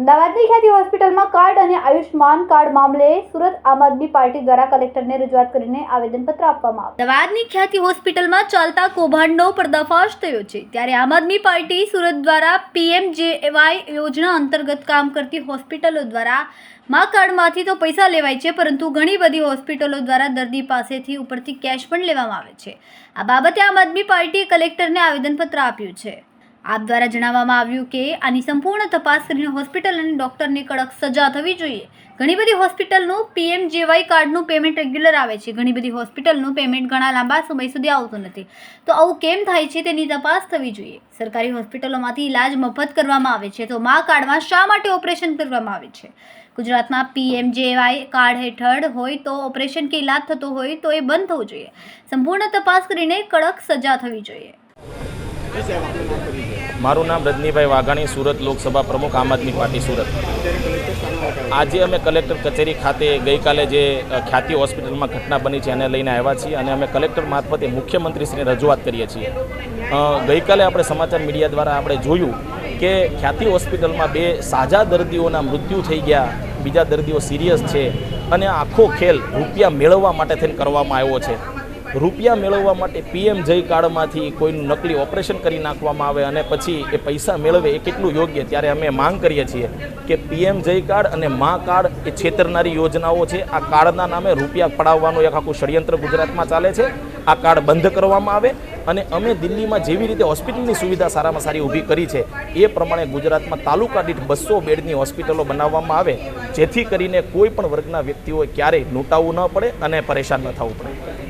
અમદાવાદની ખ્યાતિ હોસ્પિટલમાં કાર્ડ અને આયુષ્માન કાર્ડ મામલે સુરત આમ આદમી પાર્ટી દ્વારા કલેક્ટરને રજૂઆત કરીને આવેદનપત્ર આપવામાં આવ્યું. અમદાવાદની ખ્યાતિ હોસ્પિટલમાં ચાલતા કૌભાંડનો પર્દાફાશ થયો છે. ત્યારે આમ આદમી પાર્ટી સુરત દ્વારા પીએમજેએવાય યોજના અંતર્ગત કામ કરતી હોસ્પિટલો દ્વારા મા કાર્ડમાંથી તો પૈસા લેવાય છે, પરંતુ ઘણી બધી હોસ્પિટલો દ્વારા દર્દી પાસેથી ઉપરથી કેશ પણ લેવામાં આવે છે. આ બાબતે આમ આદમી પાર્ટીએ કલેક્ટરને આવેદનપત્ર આપ્યું છે. આપ દ્વારા જણાવવામાં આવ્યું કે આની સંપૂર્ણ તપાસ કરીને હોસ્પિટલ અને ડૉક્ટરને કડક સજા થવી જોઈએ. ઘણી બધી હોસ્પિટલનું પીએમજેવાય કાર્ડનું પેમેન્ટ રેગ્યુલર આવે છે. ઘણી બધી હોસ્પિટલનું પેમેન્ટ ઘણા લાંબા સમય સુધી આવતું નથી. તો આવું કેમ થાય છે તેની તપાસ થવી જોઈએ. સરકારી હોસ્પિટલોમાંથી ઇલાજ મફત કરવામાં આવે છે તો મા કાર્ડમાં શા માટે ઓપરેશન કરવામાં આવે છે? ગુજરાતમાં પીએમજેવાય કાર્ડ હેઠળ હોય તો ઓપરેશન કે ઇલાજ થતો હોય તો એ બંધ થવું જોઈએ. સંપૂર્ણ તપાસ કરીને કડક સજા થવી જોઈએ. મારું નામ રજનીભાઈ વાઘાણી, સુરત લોકસભા પ્રમુખ, આમ આદમી પાર્ટી સુરત. આજે અમે કલેક્ટર કચેરી ખાતે ગઈકાલે જે ખ્યાતિ હોસ્પિટલમાં ઘટના બની છે એને લઈને આવ્યા છીએ અને અમે કલેક્ટર મારફતે મુખ્યમંત્રીશ્રીને રજૂઆત કરીએ છીએ. ગઈકાલે આપણે સમાચાર મીડિયા દ્વારા આપણે જોયું કે ખ્યાતિ હોસ્પિટલમાં બે સાજા દર્દીઓના મૃત્યુ થઈ ગયા, બીજા દર્દીઓ સિરિયસ છે અને આખો ખેલ રૂપિયા મેળવવા માટે થઈને કરવામાં આવ્યો છે. રૂપિયા મેળવવા માટે પીએમ જય કાર્ડમાંથી કોઈનું નકલી ઓપરેશન કરી નાખવામાં આવે અને પછી એ પૈસા મેળવે એ કેટલું યોગ્ય, ત્યારે અમે માંગ કરીએ છીએ કે પીએમ જય કાર્ડ અને મા કાર્ડ એ છેતરનારી યોજનાઓ છે. આ કાર્ડના નામે રૂપિયા પડાવવાનું એક આખું ષડયંત્ર ગુજરાતમાં ચાલે છે. આ કાર્ડ બંધ કરવામાં આવે અને અમે દિલ્હીમાં જેવી રીતે હોસ્પિટલની સુવિધા સારામાં સારી ઊભી કરી છે, એ પ્રમાણે ગુજરાતમાં તાલુકા દીઠ બસો બેડની હોસ્પિટલો બનાવવામાં આવે, જેથી કરીને કોઈ પણ વર્ગના વ્યક્તિઓએ ક્યારેય લૂંટાવવું ન પડે અને પરેશાન ન થવું પડે.